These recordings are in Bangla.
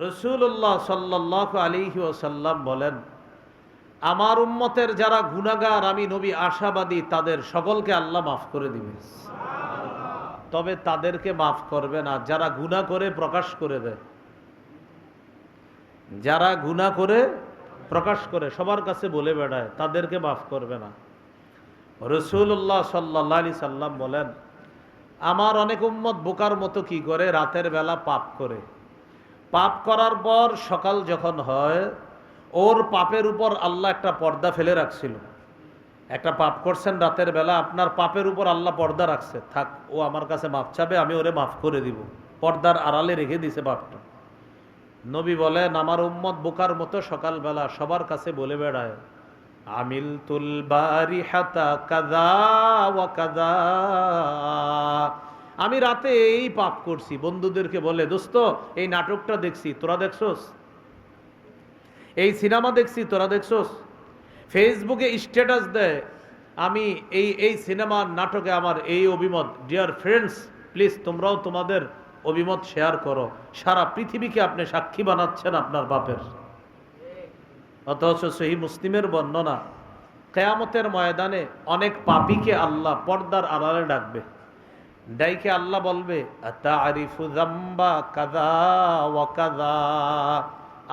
রসুল্লাহ সাল্লাহ আলিহি ওসাল্লাম বলেন আমার উম্মতের যারা গুনাগার আমি নবী আশাবাদী তাদের সকলকে আল্লাহ মাফ করে দিবে। তবে তাদেরকে মাফ করবে না যারা গুনাহ করে প্রকাশ করে দেয়। যারা গুনাহ করে প্রকাশ করে সবার কাছে বলে বেড়ায় তাদেরকে মাফ করবে না। রসুল্লাহ সাল্লাহ আলি সাল্লাম বলেন আমার অনেক উম্মত বোকার মতো কি করে? রাতের বেলা পাপ করে। পাপ করার পর সকাল যখন হয়, ওর পাপের উপর আল্লাহ একটা পর্দা ফেলে রাখছিল। একটা পাপ করছেন রাতের বেলা, আপনার পাপের উপর আল্লাহ পর্দা রাখছে। থাক, ও আমার কাছে মাপ চাবে, আমি ওরে মাফ করে দিব। পর্দার আড়ালে রেখে দিছে পাপটা। নবী বলেন, আমার উম্মত বোকার মতো সকালবেলা সবার কাছে বলে বেড়ায়, আমিল তুল বারি হাতা কাদা ওয়া কাদা আমি রাতে এই পাপ করছি। বন্ধুদেরকে বলে, দোস্ত, এই নাটকটা দেখছি, তোরা দেখছোস? এই সিনেমা দেখছি, তোরা দেখছোস? ফেসবুকে স্ট্যাটাস দেয়, আমি এই এই সিনেমার নাটকে আমার এই অভিমত। ডিয়ার ফ্রেন্ডস প্লিজ তোমরাও তোমাদের অভিমত শেয়ার করো। সারা পৃথিবীকে আপনি সাক্ষী বানাচ্ছেন আপনার বাপের। অথচ সেই মুসলিমের বর্ণনা, কেয়ামতের ময়দানে অনেক পাপীকে আল্লাহ পর্দার আড়ালে ডাকবে। ডাইকে আল্লাহ বলবে।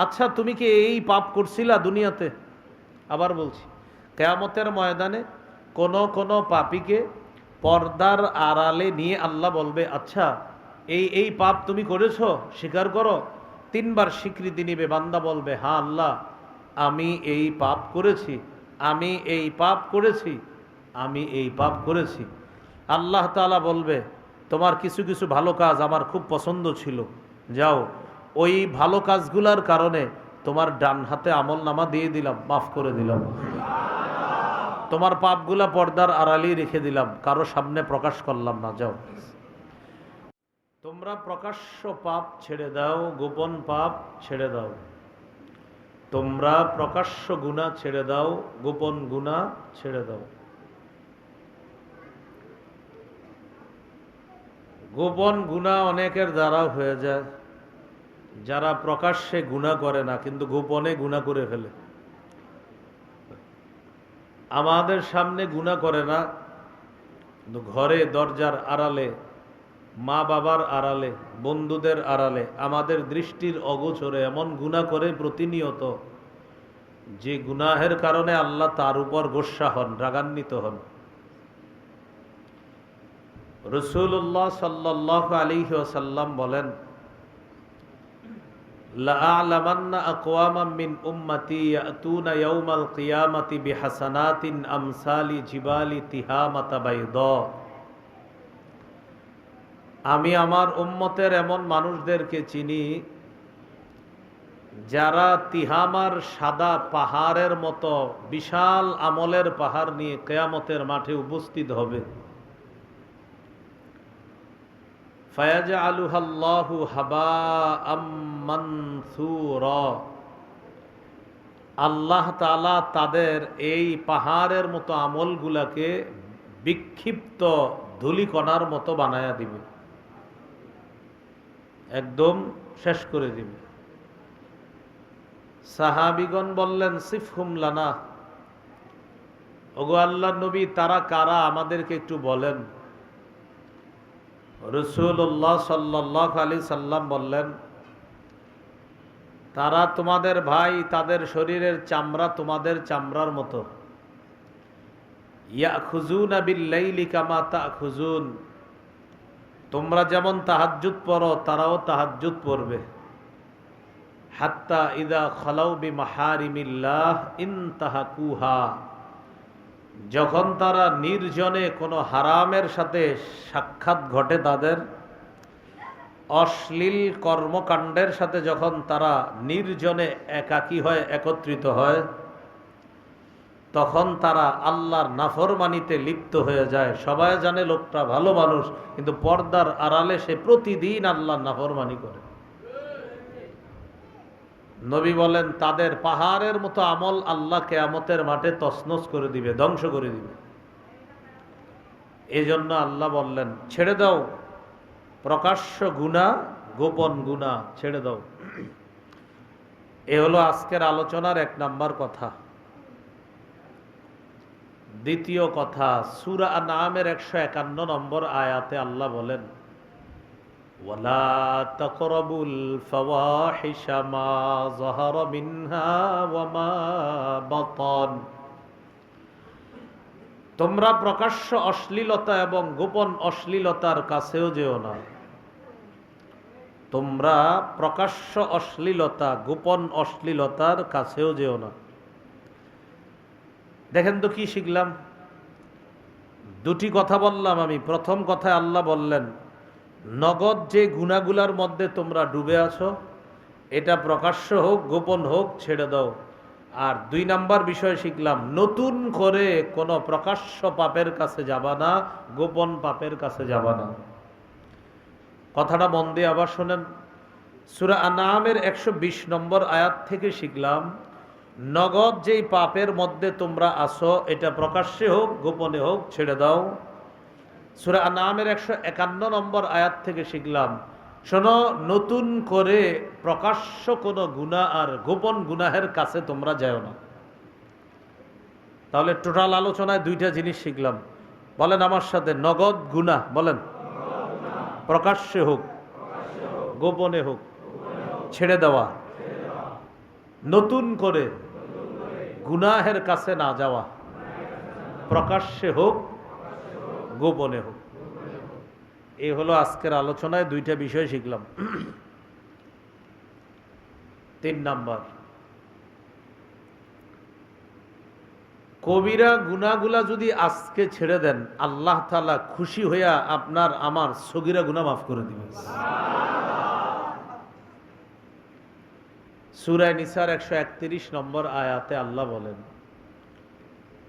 আচ্ছা তুমি কি এই পাপ করছিলা দুনিয়াতে? আবার বলছি, কেয়ামতের ময়দানে কোন কোন পাপীকে পর্দার আড়ালে নিয়ে আল্লাহ বলবে আচ্ছা এই এই পাপ তুমি করেছ, স্বীকার করো। তিনবার স্বীকৃতি নিবে, বান্দা বলবে হ্যাঁ আল্লাহ, আমি এই পাপ করেছি, আমি এই পাপ করেছি, আমি এই পাপ করেছি। আল্লাহ তাআলা বলবে, তোমার কিছু কিছু ভালো কাজ আমার খুব পছন্দ ছিল। যাও, ওই ভালো কাজগুলার কারণে তোমার ডান হাতে আমল নামা দিয়ে দিলাম, মাফ করে দিলাম। তোমার পাপগুলা পর্দার আড়ালেই রেখে দিলাম, কারও সামনে প্রকাশ করলাম না, যাও। তোমরা প্রকাশ্য পাপ ছেড়ে দাও, গোপন পাপ ছেড়ে দাও। তোমরা প্রকাশ্য গুণা ছেড়ে দাও, গোপন গুণা ছেড়ে দাও। গোপন গুণা অনেকের দ্বারা হয়ে যায়। যারা প্রকাশ্যে গুণা করে না, কিন্তু গোপনে গুণা করে ফেলে। আমাদের সামনে গুণা করে না, কিন্তু ঘরে দরজার আড়ালে, মা বাবার আড়ালে, বন্ধুদের আড়ালে, আমাদের দৃষ্টির অগোচরে এমন গুণা করে প্রতিনিয়ত, যে গুনাহের কারণে আল্লাহ তার উপর গোসা হন রাগান্বিত হন। রসুল্লাহ সাল্লাহ আলী ওসাল্লাম বলেন আমি আমার উম্মতের এমন মানুষদেরকে চিনি, যারা তিহামার সাদা পাহাড়ের মতো বিশাল আমলের পাহাড় নিয়ে কেয়ামতের মাঠে উপস্থিত হবে। ফায়াজ হাবা আল্লাহ তালা তাদের এই পাহাড়ের মতো আমলগুলাকে বিক্ষিপ্ত ধুলিকণার মতো বানায়া দিবে। একদম শেষ করে দিবে। সাহাবিগণ বললেন, সিফহুম লানা। ওগো আল্লাহ নবী, তারা কারা আমাদেরকে একটু বলেন। রসুল্লাহ সাল্লাহ আলি সাল্লাম বললেন, তারা তোমাদের ভাই, তাদের শরীরের চামড়া তোমাদের চামড়ার মতো। ইয়া খুজুন আবিল্লাইলি কামা তা খুজুন তোমরা যেমন তাহাজ্জুদ পড়ো, তারাও তাহাজ্জুদ পড়বে। হাত্তা ইদা খলাউ বি মাহারিমিল্লাহ ইনতাহাকুহা যখন তারা নির্জনে কোনো হারামের সাথে সাক্ষাৎ ঘটে তাদের, অশ্লীল কর্মকাণ্ডের সাথে যখন তারা নির্জনে একাকী হয় একত্রিত হয়, তখন তারা আল্লাহর নাফরমানিতে লিপ্ত হয়ে যায়। সবাই জানে লোকটা ভালো মানুষ, কিন্তু পর্দার আড়ালে সে প্রতিদিন আল্লাহর নাফরমানি করে। নবী বলেন, তাদের পাহাড়ের মতো আমল আল্লাহ কেয়ামতের মাঠে তসনস করে দিবে, ধ্বংস করে দিবে। এই জন্য আল্লাহ বললেন, ছেড়ে দাও। প্রকাশ্য গুণা, গোপন গুণা, ছেড়ে দাও। এ হলো আজকের আলোচনার এক নাম্বার কথা। দ্বিতীয় কথা, সুরা নামের একশো একান্ন নম্বর আয়াতে আল্লাহ বলেন ولا تقربوا الفواحش ما ظهر منها وما بطن তোমরা প্রকাশ্য অশ্লীলতা এবং গোপন অশ্লীলতার কাছেও যেও না তোমরা প্রকাশ্য অশ্লীলতা গোপন অশ্লীলতার কাছেও যেও না দেখেন তো কি শিখলাম দুটি কথা বললাম আমি প্রথম কথায় আল্লাহ বললেন নগদ যে গুণাগুলার মধ্যে তোমরা ডুবে আছো, এটা প্রকাশ্য হোক, গোপন হোক, ছেড়ে দাও। আর দুই নাম্বার বিষয় শিখলাম, নতুন করে কোনো প্রকাশ্য পাপের কাছে যাবা না, গোপন পাপের কাছে যাবা না। কথাটা মন দিয়ে আবার শোনেন। সুরা আনামের একশো বিশ নম্বর আয়াত থেকে শিখলাম, নগদ যেই পাপের মধ্যে তোমরা আসো এটা প্রকাশ্যে হোক, গোপনে হোক, ছেড়ে দাও। সুরা আনামের একশো একান্ন নম্বর আয়াত থেকে শিখলাম, শোনো, নতুন করে প্রকাশ্য কোনো গুণা আর গোপন গুনাহের কাছে তোমরা যাও না। তাহলে টোটাল আলোচনায় দুইটা জিনিস শিখলাম। বলেন আমার সাথে, নগদ গুণা বলেন। প্রকাশ্যে হোক, গোপনে হোক, ছেড়ে দেওয়া। নতুন করে গুনাহের কাছে না যাওয়া। প্রকাশ্যে হোক গোপনে হোক। এই হলো আজকের আলোচনায় দুইটা বিষয় শিখলাম। তিন নাম্বার। কবিরা গুনাগুলা যদি আজকে ছেড়ে দেন, আল্লাহ তালা খুশি হইয়া আপনার, আমার সগিরা গুনা মাফ করে দিবেন। সুরায় নিসার একশো একত্রিশ নম্বর আয়াতে আল্লাহ বলেন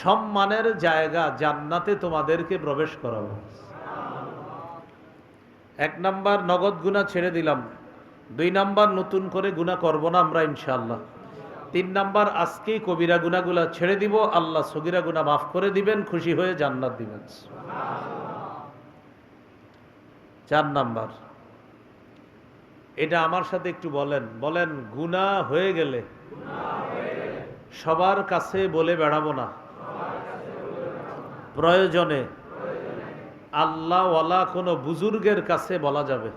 সম্মানের জায়গা জান্নাতে তোমাদেরকে প্রবেশ করাবো। এক নাম্বার নগদ গুণা ছেড়ে দিলাম। দুই নাম্বার নতুন করে গুণা করব না আমরা ইনশাল্লাহ তিন নাম্বার আজকেই কবিরা গুণাগুলা ছেড়ে দিব, আল্লাহ সগিরা গুণা মাফ করে দিবেন, খুশি হয়ে জান্নাত দিবেন। চার নাম্বার, এটা আমার সাথে একটু বলেন। বলেন গুণা হয়ে গেলে সবার কাছে বলে বেড়াবো না। প্রয়োজনে আল্লাহওয়ালা কোনো বুজুর্গের কাছে বলা যাবে।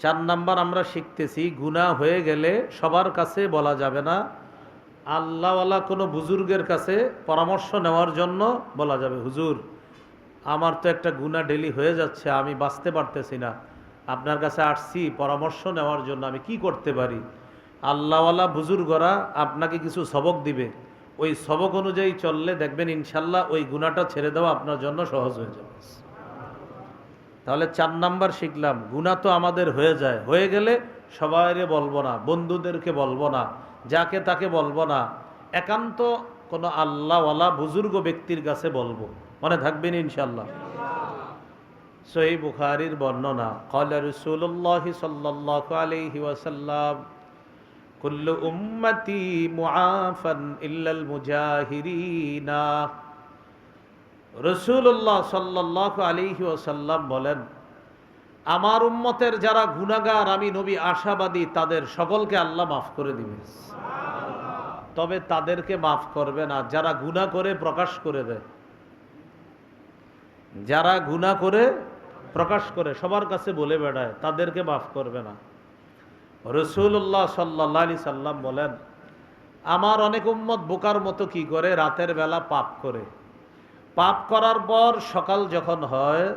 চার নাম্বার আমরা শিখতেছি গুণা হয়ে গেলে সবার কাছে বলা যাবে না। আল্লাহওয়ালা কোনো বুজুর্গের কাছে পরামর্শ নেওয়ার জন্য বলা যাবে, হুজুর, আমার তো একটা গুণা ডেলি হয়ে যাচ্ছে, আমি বাঁচতে পারতেছি না। আপনার কাছে আসছি পরামর্শ নেওয়ার জন্য, আমি কি করতে পারি? আল্লাহওয়ালা বুজুর্গরা আপনাকে কিছু সবক দিবে। ওই সবক অনুযায়ী চললে দেখবেন ইনশাল্লাহ ওই গুণাটা ছেড়ে দেওয়া আপনার জন্য সহজ হয়ে যাবে। তাহলে চার নাম্বার শিখলাম, গুণা তো আমাদের হয়ে যায়। হয়ে গেলে সবাইরে বলব না, বন্ধুদেরকে বলব না, যাকে তাকে বলব না। একান্ত কোনো আল্লাহওয়ালা বুজুর্গ ব্যক্তির কাছে বলব। মনে থাকবেন ইনশাল্লাহ। সহি বুখারির বর্ণনা, কলা রসুল্লাহ সাল্লাহ আলহি ওয়াসাল্লাম কুল্লু উম্মতি মুআফান ইল্লাল মুজাহিরিনা। রসুল্লাহ সাল্লাহ আলিহি ওসাল্লাম বলেন আমার উম্মতের যারা গুণাগার আমি নবী আশাবাদী তাদের সকলকে আল্লাহ মাফ করে দিবে। তবে তাদেরকে মাফ করবে না যারা গুণা করে প্রকাশ করে দেয়। যারা গুণা করে প্রকাশ করে সবার কাছে বলে বেড়ায় তাদেরকে মাফ করবে না। রসুল্লাহ সাল্লাহ আলি সাল্লাম বলেন, আমার অনেক উম্মত বোকার মতো কি করে? রাতের বেলা পাপ করে। পাপ করার পর সকাল যখন হয়,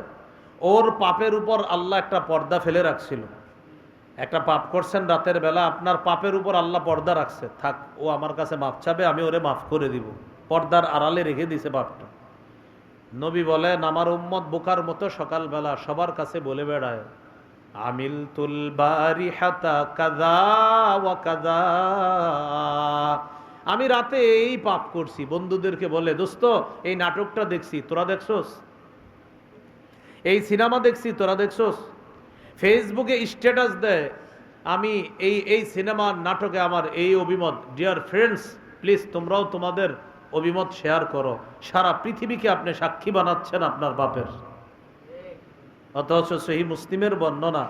ওর পাপের উপর আল্লাহ একটা পর্দা ফেলে রাখছিল। একটা পাপ করছেন রাতের বেলা, আপনার পাপের উপর আল্লাহ পর্দা রাখছে। থাক, ও আমার কাছে মাপ চাবে, আমি ওরে মাফ করে দিব। পর্দার আড়ালে রেখে দিছে পাপটা। নবী বলেন, আমার উম্মত বোকার মতো সকালবেলা সবার কাছে বলে বেড়ায় আমিলতুল বারিহাতা কাযা ওয়া কাযা। আমি রাতে এই পাপ করছি। বন্ধুদেরকে বলে, দোস্ত, এই নাটকটা দেখছি, তোরা দেখছস? এই সিনেমা দেখছি, তোরা দেখছস? ফেসবুকে স্ট্যাটাস দেয়, আমি এই এই সিনেমার নাটকে আমার এই অভিমত। ডিয়ার ফ্রেন্ডস প্লিজ তোমরাও তোমাদের অভিমত শেয়ার করো। সারা পৃথিবীকে আপনি সাক্ষী বানাচ্ছেন আপনার বাপের। অথচ সহি মুসলিমের বর্ণনা,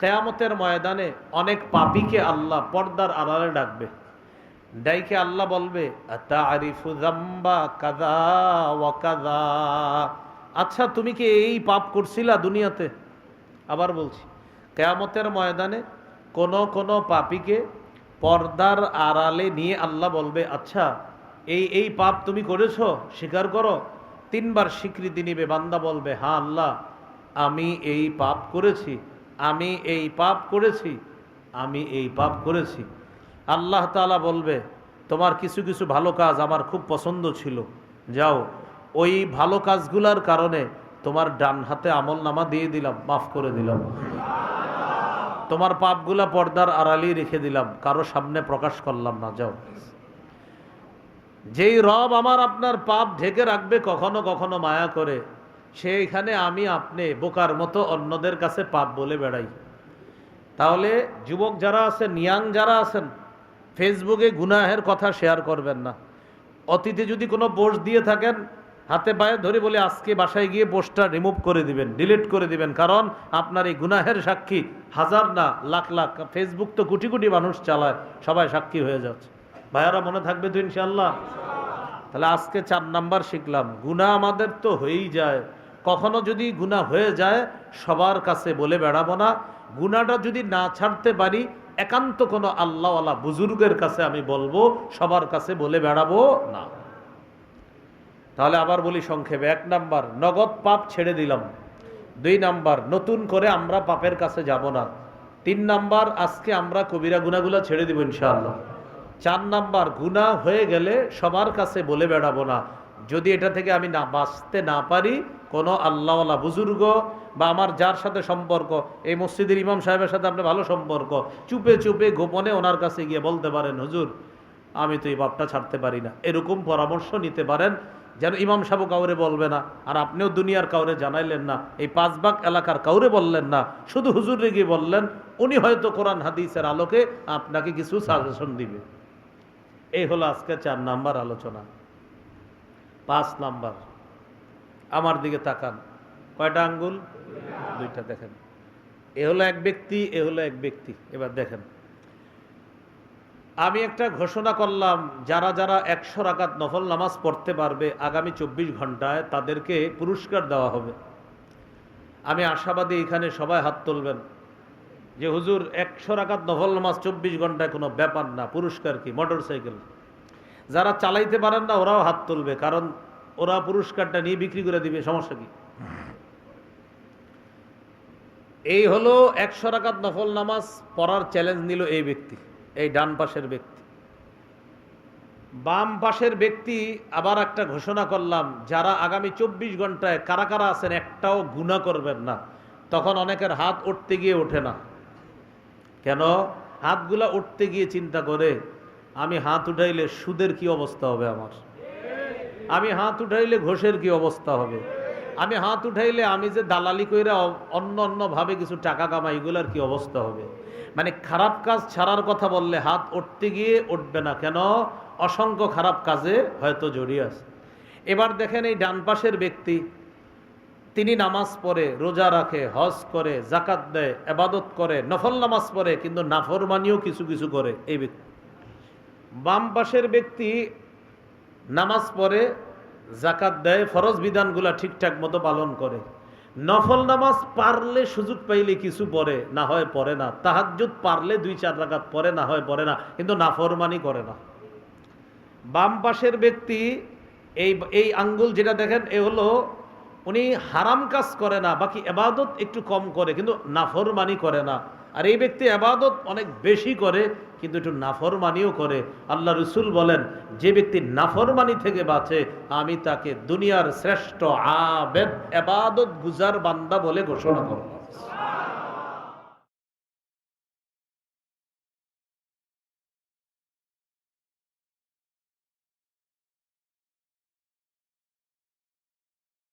কেয়ামতের ময়দানে অনেক পাপীকে আল্লাহ পর্দার আড়ালে ডাকবে। ডাইকে আল্লাহ বলবে আচ্ছা তুমি কি এই পাপ করছিলা দুনিয়াতে? আবার বলছি, কেয়ামতের ময়দানে কোন কোন পাপীকে পর্দার আড়ালে নিয়ে আল্লাহ বলবে আচ্ছা এই এই পাপ তুমি করেছ, স্বীকার করো, তিনবার স্বীকৃতি নিবে, বান্দা বলবে হ্যাঁ আল্লাহ আমি এই পাপ করেছি, আমি এই পাপ করেছি, আমি এই পাপ করেছি। আল্লাহ তাআলা বলবে, তোমার কিছু কিছু ভালো কাজ আমার খুব পছন্দ ছিল। যাও, ওই ভালো কাজগুলার কারণে তোমার ডান হাতে আমল নামা দিয়ে দিলাম, মাফ করে দিলাম। তোমার পাপগুলা পর্দার আড়ালেই রেখে দিলাম, কারও সামনে প্রকাশ করলাম না, যাও। যেই রব আমার আপনার পাপ ঢেকে রাখবে, কখনো কখনো মায়া করে সেইখানে আমি আপনি বোকার মতো অন্যদের কাছে পাপ বলে বেড়াই। তাহলে যুবক যারা আছেন, নিয়াং যারা আছেন, ফেসবুকে গুনাহের কথা শেয়ার করবেন না। অতীতে যদি কোনো পোস্ট দিয়ে থাকেন, হাতে পায়ে ধরে বলে আজকে বাসায় গিয়ে পোস্টটা রিমুভ করে দিবেন, ডিলিট করে দিবেন, কারণ আপনার এই গুনাহের সাক্ষী হাজার না, লাখ লাখ। ফেসবুক তো কোটি কোটি মানুষ চালায়, সবাই সাক্ষী হয়ে যাচ্ছে। ভাইয়ারা মনে থাকবে তো ইনশাল্লাহ তাহলে আজকে চার নাম্বার শিখলাম গুণা আমাদের তো হয়েই যায়। কখনো যদি গুণা হয়ে যায়, সবার কাছে বলে বেড়াবো না। গুণাটা যদি না ছাড়তে পারি, একান্ত কোনো আল্লাহওয়ালা বুজুর্গের কাছে আমি বলব, সবার কাছে বলে বেড়াবো না। তাহলে আবার বলি সংক্ষেপে, এক নাম্বার, নগদ পাপ ছেড়ে দিলাম। দুই নাম্বার, নতুন করে আমরা পাপের কাছে যাব না। তিন নাম্বার, আজকে আমরা কবিরা গুনাগুলা ছেড়ে দিব ইনশাআল্লাহ। চার নাম্বার, গুনাহ হয়ে গেলে সবার কাছে বলে বেড়াবো না। যদি এটা থেকে আমি না বাঁচতে না পারি, কোনো আল্লাহওয়ালা বুজুর্গ বা আমার যার সাথে সম্পর্ক, এই মসজিদের ইমাম সাহেবের সাথে আপনার ভালো সম্পর্ক, চুপে চুপে গোপনে ওনার কাছে গিয়ে বলতে পারেন, হুজুর, আমি তো এই বাপটা ছাড়তে পারি না। এরকম পরামর্শ নিতে পারেন, যেন ইমাম সাহেব কাউরে বলবে না। আর আপনিও দুনিয়ার কাউরে জানাইলেন না, এই পাঁচবাগ এলাকার কাউরে বললেন না। শুধু হুজুরে গিয়ে বললেন, উনি হয়তো কোরআন হাদিসের আলোকে আপনাকে কিছু সাজেশন দিবে। এই হলো আজকে চার নাম্বার আলোচনা। পাঁচ নাম্বার। আমার দিকে তাকান। কয়টা আঙ্গুল? দুইটা, দেখেন। এ হলো এক ব্যক্তি, এ হলো এক ব্যক্তি। এবার দেখেন। আমি একটা ঘোষণা করলাম, যারা যারা একশো রাকাত নফল নামাজ পড়তে পারবে, আগামী চব্বিশ ঘন্টায় তাদেরকে পুরস্কার দেওয়া হবে। আমি আশাবাদী এখানে সবাই হাত তুলবেন যে, হুজুর, একশো রাকাত নফল নামাজ চব্বিশ ঘন্টায় কোনো ব্যাপার না। পুরস্কার কি? মোটর সাইকেল যারা চালাইতে পারেন না, ওরাও হাত তুলবে, কারণ ওরা পুরস্কারটা নিয়ে বিক্রি করে দিবে, সমস্যা কি? এই হলো একশো রাকাত নফল নামাজ পড়ার চ্যালেঞ্জ নিল এই ব্যক্তি, এই ডান পাশের ব্যক্তি। বাম পাশের ব্যক্তি আবার একটা ঘোষণা করলাম, যারা আগামী চব্বিশ ঘন্টায় কারা কারা আছেন একটাও গুণা করবেন না, তখন অনেকের হাত উঠতে গিয়ে ওঠে না। কেন? হাতগুলা উঠতে গিয়ে চিন্তা করে আমি হাত উঠাইলে সুদের কি অবস্থা হবে আমার? আমি হাত উঠাইলে ঘোষের কি অবস্থা হবে? আমি হাত উঠাইলে আমি যে দালালি কইরা অন্য অন্য ভাবে কিছু টাকা কামাই, এগুলার কি অবস্থা হবে? মানে খারাপ কাজ ছাড়ার কথা বললে হাত উঠতে গিয়ে উঠবে না কেন? অসংখ্য খারাপ কাজে হয়তো জড়িয়ে আছে। এবার দেখেন এই ডান পাশের ব্যক্তি, তিনি নামাজ পড়ে, রোজা রাখে, হজ করে জাকাত দেয়, এবাদত করে, নফল নামাজ পড়ে, কিন্তু নাফরমানিও কিছু কিছু করে এই ব্যক্তি। বাম পাশের ব্যক্তি নামাজ পড়ে জাকাত দেয়, ফরজ বিধানগুলা ঠিকঠাক মতো পালন করে। নফল নামাজ পারলে সুযোগ পাইলে কিছু পড়ে, না হয় পড়ে না। তাহাজ্জুদ পারলে দুই চার রাকাত পড়ে, না হয় পড়ে না। কিন্তু নাফরমানি করে না। বাম পাশের ব্যক্তি এই এই আঙ্গুল যেটা দেখেন, এ হলো উনি হারাম কাজ করে না, বাকি এবাদত একটু কম করে, কিন্তু নাফরমানি করে না। আর এই ব্যক্তি আবাদত অনেক বেশি করে, কিন্তু একটু নাফরমানিও করে। আল্লাহ রসুল বলেন, যে ব্যক্তি নাফরমানি থেকে বাঁচে, আমি তাকে দুনিয়ার শ্রেষ্ঠ আবেদ, আবাদত গুজার বান্দা বলে ঘোষণা করব।